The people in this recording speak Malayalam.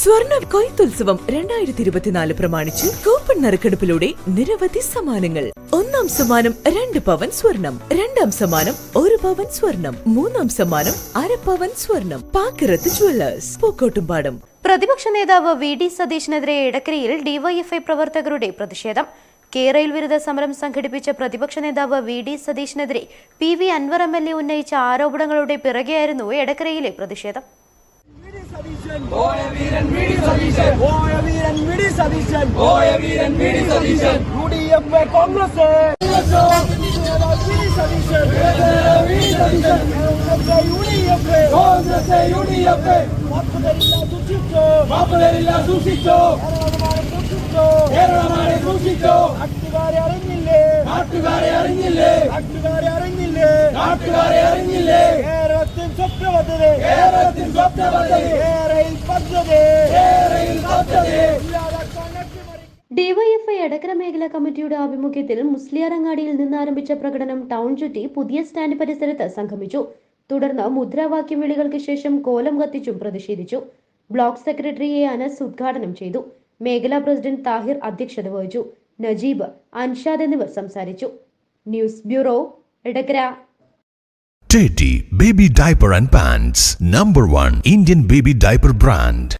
സ്വർണ കൊയ്ത്തുത്സവം രണ്ടായിരത്തി ഇരുപത്തിനാല് പ്രമാണിച്ച് കൂപ്പൺ നറുക്കെടുപ്പിലൂടെ നിരവധി സമ്മാനങ്ങൾ. ഒന്നാം സമ്മാനം രണ്ട് പവൻ സ്വർണം രണ്ടാം സമ്മാനം ഒരു പവൻ സ്വർണം മൂന്നാം സമ്മാനം അര പവൻ സ്വർണം. പാക്കിറത്ത് ജുവല്ലേഴ്സ് പൂക്കോട്ടുംപാടം. പ്രതിപക്ഷ നേതാവ് വി ഡി സതീഷിനെതിരെ ഇടക്കരയിൽ ഡിവൈഎഫ്ഐ പ്രവർത്തകരുടെ പ്രതിഷേധം. കേരയിൽ വിരുദ്ധ സമരം സംഘടിപ്പിച്ച പ്രതിപക്ഷ നേതാവ് V D സതീഷിനെതിരെ P V Anvar M L A ഉന്നയിച്ച ആരോപണങ്ങളുടെ പിറകെയായിരുന്നു എടക്കരയിലെ പ്രതിഷേധം. Congress. Congress U D F സൂക്ഷിച്ചോ മാപ്പ് തരില്ല സൂക്ഷിച്ചോ. കേരളമാരെ സൂക്ഷിച്ചോ. നാട്ടുകാരെ അറിഞ്ഞില്ലേ നാട്ടുകാരെ അറിഞ്ഞില്ലേ? നാട്ടുകാരെ അറിഞ്ഞില്ലേ? നാട്ടുകാരെ അറിഞ്ഞില്ലേ? ഡിവൈഎഫ്ഐ എടക്കര മേഖലാ കമ്മിറ്റിയുടെ ആഭിമുഖ്യത്തിൽ മുസ്ലിയാരങ്ങാടിയിൽ നിന്ന് ആരംഭിച്ച പ്രകടനം ടൗൺ ചുറ്റി പുതിയ സ്റ്റാൻഡ് പരിസരത്ത് സംഗമിച്ചു. തുടർന്ന് മുദ്രാവാക്യം വിളികൾക്ക് ശേഷം കോലം കത്തിച്ചും പ്രതിഷേധിച്ചു. ബ്ലോക്ക് സെക്രട്ടറി എ അനസ് ഉദ്ഘാടനം ചെയ്തു. മേഖലാ പ്രസിഡന്റ് താഹിർ അധ്യക്ഷത വഹിച്ചു. നജീബ് അൻഷാദ് എന്നിവർ സംസാരിച്ചു. News bureau Edakkara. Teddy Baby Diaper and Pants, number one Indian baby diaper brand.